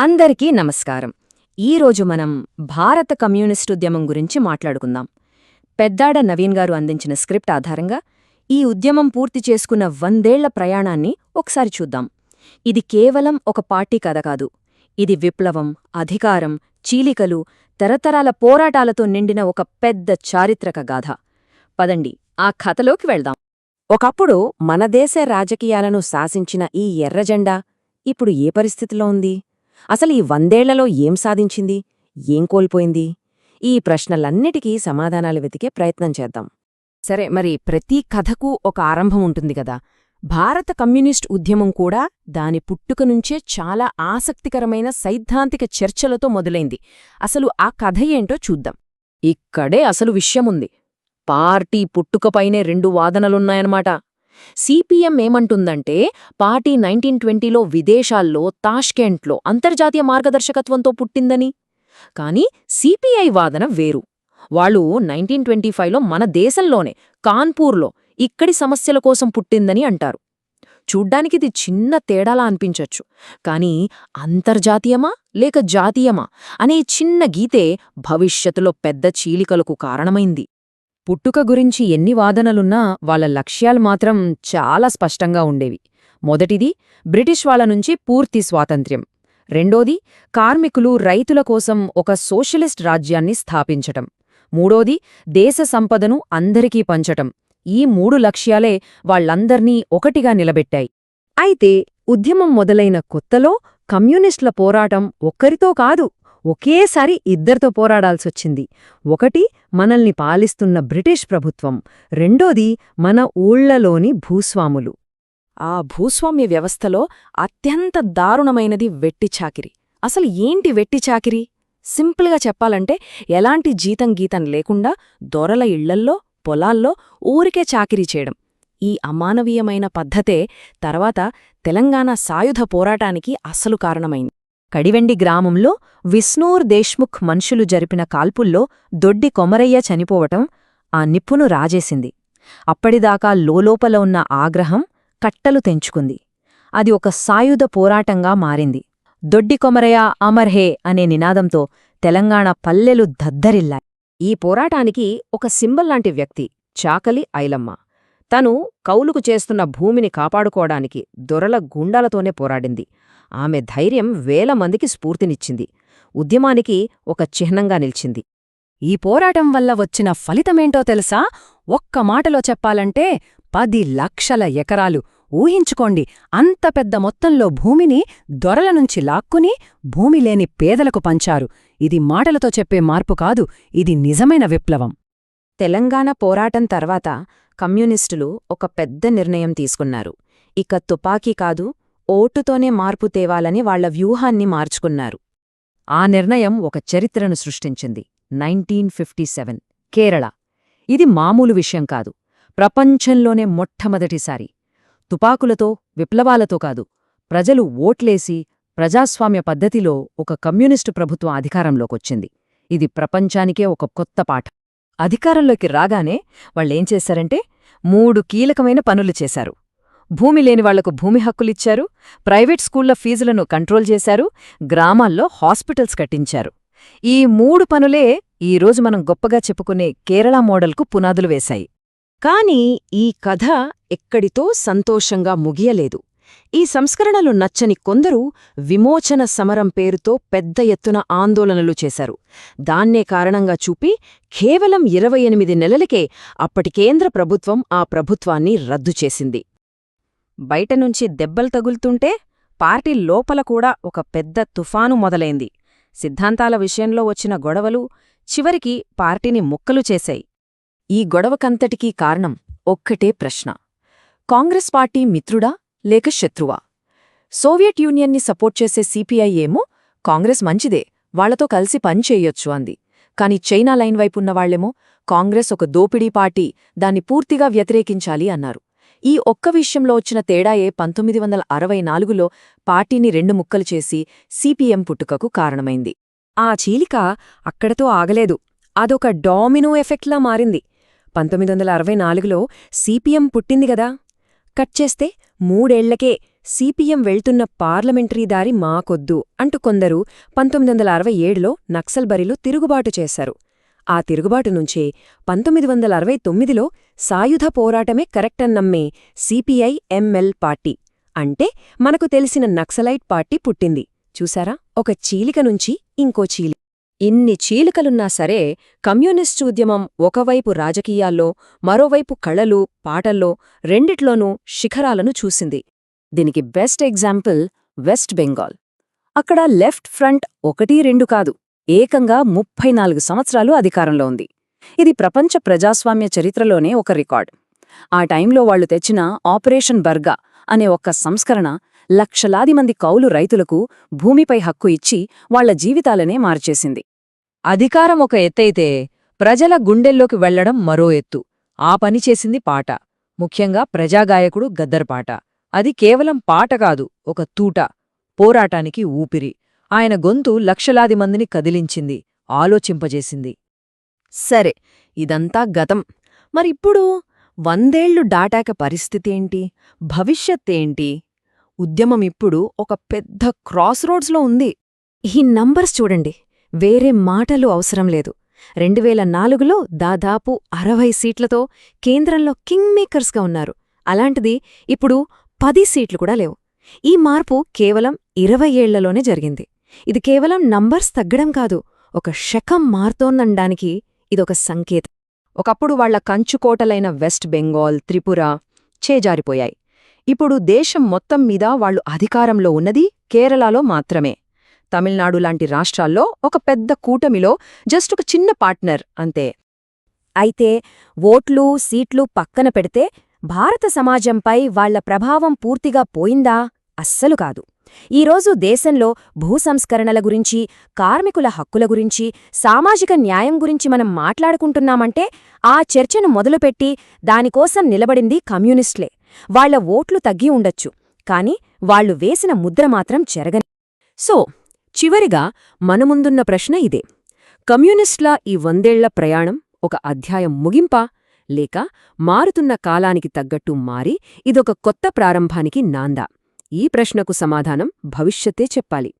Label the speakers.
Speaker 1: అందరికీ నమస్కారం. ఈరోజు మనం భారత కమ్యూనిస్టు ఉద్యమం గురించి మాట్లాడుకుందాం. పెద్దాడ నవీన్ గారు అందించిన స్క్రిప్ట్ ఆధారంగా ఈ ఉద్యమం పూర్తి చేసుకున్న వందేళ్ళ ప్రయాణాన్ని ఒకసారి చూద్దాం. ఇది కేవలం ఒక పార్టీ కథ కాదు. ఇది విప్లవం అధికారం చీలికలు తరతరాల పోరాటాలతో నిండిన ఒక పెద్ద చారిత్రక గాథ. పదండి ఆ కథలోకి వెళ్దాం.
Speaker 2: ఒకప్పుడు మనదేశ రాజకీయాలను శాసించిన ఈ ఎర్రజెండా ఇప్పుడు ఏ పరిస్థితిలో ఉంది? అసలు ఈ వందేళ్ళలో ఏం సాధించింది? ఏం కోల్పోయింది? ఈ ప్రశ్నలన్నిటికీ సమాధానాలు వెతికే ప్రయత్నం చేద్దాం. సరే మరి ప్రతి కథకు ఒక ఆరంభం ఉంటుంది గదా భారత కమ్యూనిస్ట్ ఉద్యమం కూడా దాని పుట్టుక నుంచే చాలా ఆసక్తికరమైన సైద్ధాంతిక చర్చలతో మొదలైంది. అసలు ఆ కథ ఏంటో చూద్దాం.
Speaker 1: ఇక్కడే అసలు విషయముంది. పార్టీ పుట్టుకపైనే రెండు వాదనలున్నాయన్నమాట. సిపిఎం ఏమంటుందంటే పార్టీ నైన్టీన్ ట్వంటీలో విదేశాల్లో తాష్కెంట్లో అంతర్జాతీయ మార్గదర్శకత్వంతో పుట్టిందని. కాని సిపిఐ వాదన వేరు. వాళ్ళు నైన్టీన్ ట్వంటీ ఫైవ్లో మన దేశంలోనే కాన్పూర్లో ఇక్కడి సమస్యల కోసం పుట్టిందని అంటారు. చూడ్డానికిది చిన్న తేడాలా అనిపించొచ్చు. కాని అంతర్జాతీయమా లేక జాతీయమా అనే చిన్న గీతే భవిష్యత్తులో పెద్ద చీలికలకు కారణమైంది.
Speaker 2: పుట్టుక గురించి ఎన్ని వాదనలున్నా వాళ్ళ లక్ష్యాలు మాత్రం చాలా స్పష్టంగా ఉండేవి. మొదటిది బ్రిటిష్ వాళ్ళ నుంచి పూర్తి స్వాతంత్ర్యం. రెండోది కార్మికులు రైతుల కోసం ఒక సోషలిస్ట్ రాజ్యాన్ని స్థాపించటం. మూడోది దేశ సంపదను అందరికీ పంచటం. ఈ మూడు లక్ష్యాలే వాళ్ళందర్నీ ఒకటిగా నిలబెట్టాయి. అయితే ఉద్యమం మొదలైన కొత్తలో కమ్యూనిస్టుల పోరాటం ఒక్కరితో కాదు ఒకేసారి ఇద్దరితో పోరాడాల్సొచ్చింది. ఒకటి మనల్ని పాలిస్తున్న బ్రిటిష్ ప్రభుత్వం రెండోది మన ఊళ్ళలోని భూస్వాములు. ఆ భూస్వామ్య వ్యవస్థలో అత్యంత దారుణమైనది వెట్టిచాకిరి అసలు ఏంటి వెట్టిచాకిరి సింపుల్గా చెప్పాలంటే ఎలాంటి జీతం గీతం లేకుండా దొరల ఇళ్ళల్లో పొలాల్లో ఊరికే చాకిరీ చేయడం. ఈ అమానవీయమైన పద్ధతే తర్వాత తెలంగాణ సాయుధ పోరాటానికి అసలు కారణమైంది. కడివెండి గ్రామంలో విష్ణూర్ దేశ్ముఖ్ మనుషులు జరిపిన కాల్పుల్లో దొడ్డి కొమరయ్య చనిపోవటం ఆ నిప్పును రాజేసింది. అప్పటిదాకా లోలోపల ఉన్న ఆగ్రహం కట్టలు తెంచుకుంది. అది ఒక సాయుధ పోరాటంగా మారింది. దొడ్డి కొమరయ్య అమర్హే అనే నినాదంతో తెలంగాణ పల్లెలు దద్దరిల్లాయి. ఈ పోరాటానికి ఒక సింబల్ లాంటి వ్యక్తి చాకలి ఐలమ్మ. తను కౌలుకు చేస్తున్న భూమిని కాపాడుకోవడానికి దొరల గుండాలతోనే పోరాడింది. ఆమె ధైర్యం వేల మందికి స్ఫూర్తినిచ్చింది. ఉద్యమానికి ఒక చిహ్నంగా నిలిచింది. ఈ పోరాటం వల్ల వచ్చిన ఫలితమేంటో తెలుసా? ఒక్క మాటలో చెప్పాలంటే పది లక్షల ఎకరాలు. ఊహించుకోండి అంత పెద్ద మొత్తంలో భూమిని దొరల నుంచి లాక్కుని భూమి లేని పేదలకు పంచారు. ఇది మాటలతో చెప్పే మార్పు కాదు ఇది నిజమైన విప్లవం. తెలంగాణ పోరాటం తర్వాత కమ్యూనిస్టులు ఒక పెద్ద నిర్ణయం తీసుకున్నారు. ఇక తుపాకీ కాదు ఓటుతోనే మార్పు తేవాలని వాళ్ళ వ్యూహాన్ని మార్చుకున్నారు. ఆ నిర్ణయం ఒక చరిత్రను సృష్టించింది. Nineteen fifty seven Kerala. ఇది మామూలు విషయం కాదు. ప్రపంచంలోనే మొట్టమొదటిసారి. తుపాకులతో విప్లవాలతో కాదు. ప్రజలు ఓట్లేసి ప్రజాస్వామ్య పద్ధతిలో ఒక కమ్యూనిస్టు ప్రభుత్వం అధికారంలోకొచ్చింది. ఇది ప్రపంచానికే ఒక కొత్త పాఠ. అధికారంలోకి రాగానే వాళ్ళేం చేశారంటే మూడు కీలకమైన పనులు చేశారు. భూమి లేని వాళ్ళకు భూమి హక్కులిచ్చారు ప్రైవేట్ స్కూళ్ళ ఫీజులను కంట్రోల్ చేశారు గ్రామాల్లో హాస్పిటల్స్ కట్టించారు. ఈ మూడు పనులే ఈరోజు మనం గొప్పగా చెప్పుకునే కేరళ మోడల్కు పునాదులు వేశాయి. కాని ఈ కథ ఎక్కడితో సంతోషంగా ముగియలేదు. ఈ సంస్కరణలు నచ్చని కొందరు విమోచన సమరం పేరుతో పెద్ద ఎత్తున ఆందోళనలు చేశారు. దాన్నే కారణంగా చూపి కేవలం ఇరవై ఎనిమిది నెలలకే అప్పటి కేంద్ర ప్రభుత్వం ఆ ప్రభుత్వాన్ని రద్దు చేసింది. బయటనుంచి దెబ్బలు తగులుతుంటే పార్టీ లోపల కూడా ఒక పెద్ద తుఫాను మొదలైంది. సిద్ధాంతాల విషయంలో వచ్చిన గొడవలు చివరికి పార్టీని ముక్కలు చేశాయి. ఈ గొడవకంతటికీ కారణం ఒక్కటే ప్రశ్న. కాంగ్రెస్ పార్టీ మిత్రుడా లేక శత్రువా? సోవియట్ యూనియన్ని సపోర్ట్ చేసే సిపిఐ ఏమో కాంగ్రెస్ మంచిదే వాళ్ళతో కలిసి పనిచేయొచ్చు అంది. కాని చైనా లైన్ వైపున్నవాళ్ళేమో కాంగ్రెస్ ఒక దోపిడీ పార్టీ దాన్ని పూర్తిగా వ్యతిరేకించాలి అన్నారు. ఈ ఒక్క విషయంలో వచ్చిన తేడాయే పంతొమ్మిది వందల అరవై నాలుగులో పార్టీని రెండు ముక్కలు చేసి సిపిఎం పుట్టుకకు కారణమైంది. ఆ చీలిక అక్కడతో ఆగలేదు. అదొక డామినో ఎఫెక్ట్లా మారింది. పంతొమ్మిది వందల అరవై నాలుగులో సిపిఎం పుట్టింది గదా! కట్ చేస్తే
Speaker 3: మూడేళ్ళకే సిపిఎం వెళ్తున్న పార్లమెంటరీ దారి మాకొద్దు అంటూ కొందరు పంతొమ్మిది వందల అరవై ఏడులో నక్సల్బరిలో తిరుగుబాటు చేశారు. ఆ తిరుగుబాటు నుంచే పంతొమ్మిది వందల అరవై తొమ్మిదిలో సాయుధ పోరాటమే కరెక్టన్నమ్మే సిపిఐ ఎంఎల్ పార్టీ. అంటే మనకు తెలిసిన నక్సలైట్ పార్టీ పుట్టింది. చూసారా ఒక చీలిక నుంచి ఇంకో చీలి.
Speaker 2: ఇన్ని చీలికలున్నా సరే కమ్యూనిస్టు ఉద్యమం ఒకవైపు రాజకీయాల్లో మరోవైపు కళలు పాటల్లో రెండిట్లోనూ శిఖరాలను చూసింది.
Speaker 1: దీనికి బెస్ట్ ఎగ్జాంపుల్ వెస్ట్ బెంగాల్. అక్కడ లెఫ్ట్ ఫ్రంట్ ఒకటి రెండు కాదు. ఏకంగా ముప్పై నాలుగు సంవత్సరాలు అధికారంలో ఉంది. ఇది ప్రపంచ ప్రజాస్వామ్య చరిత్రలోనే ఒక రికార్డ్. ఆ టైంలో వాళ్ళు తెచ్చిన ఆపరేషన్ బర్గా అనే ఒక్క సంస్కరణ లక్షలాది మంది కౌలు రైతులకు భూమిపై హక్కు ఇచ్చి వాళ్ళ జీవితాలనే మార్చేసింది.
Speaker 2: అధికారం ఒక ఎత్తైతే ప్రజల గుండెల్లోకి వెళ్ళడం మరో ఎత్తు. ఆ పని చేసింది పాట. ముఖ్యంగా ప్రజాగాయకుడు గద్దర్పాట అది కేవలం పాట కాదు ఒక తూట. పోరాటానికి ఊపిరి. ఆయన గొంతు లక్షలాది మందిని కదిలించింది ఆలోచింపజేసింది.
Speaker 3: సరే ఇదంతా గతం. మరిప్పుడు వందేళ్ళు దాటాక పరిస్థితేంటి? భవిష్యత్తేంటి? ఉద్యమం ఇప్పుడు ఒక పెద్ద క్రాస్ రోడ్స్లో ఉంది.
Speaker 1: ఈ నంబర్స్ చూడండి. వేరే మాటలు అవసరం లేదు. రెండువేల నాలుగులో దాదాపు అరవై సీట్లతో కేంద్రంలో కింగ్ మేకర్స్గా ఉన్నారు. అలాంటిది ఇప్పుడు పది సీట్లు కూడా లేవు. ఈ మార్పు కేవలం ఇరవై ఏళ్ళలోనే జరిగింది. ఇది కేవలం నంబర్స్ తగ్గడం కాదు ఒక శకం మారుతోందనడానికి ఇదొక సంకేతం.
Speaker 2: ఒకప్పుడు వాళ్ళ కంచుకోటలైన వెస్ట్ బెంగాల్ త్రిపుర చేజారిపోయాయి. ఇప్పుడు దేశం మొత్తం మీద వాళ్ళు అధికారంలో ఉన్నది కేరళలో మాత్రమే. తమిళనాడు లాంటి రాష్ట్రాల్లో ఒక పెద్ద కూటమిలో జస్ట్ ఒక చిన్న పార్ట్నర్ అంతే.
Speaker 3: అయితే ఓట్లు సీట్లు పక్కన పెడితే భారత సమాజంపై వాళ్ళ ప్రభావం పూర్తిగా పోయిందా? అస్సలు కాదు. ఈరోజు దేశంలో భూసంస్కరణల గురించి కార్మికుల హక్కుల గురించి సామాజిక న్యాయం గురించి మనం మాట్లాడుకుంటున్నామంటే ఆ చర్చను మొదలుపెట్టి దానికోసం నిలబడింది కమ్యూనిస్టులే. వాళ్ళ ఓట్లు తగ్గి ఉండొచ్చు కాని వాళ్ళు వేసిన ముద్ర మాత్రం చెరగని.
Speaker 1: సో చివరిగా మన ముందున్న ప్రశ్న ఇదే. కమ్యూనిస్ట్ల ఈ వందేళ్ళ ప్రయాణం ఒక అధ్యాయం ముగింపా? లేక మారుతున్న కాలానికి తగ్గట్టు మారి ఇదొక కొత్త ప్రారంభానికి నాందా? ఈ ప్రశ్నకు సమాధానం భవిష్యత్తే చెప్పాలి.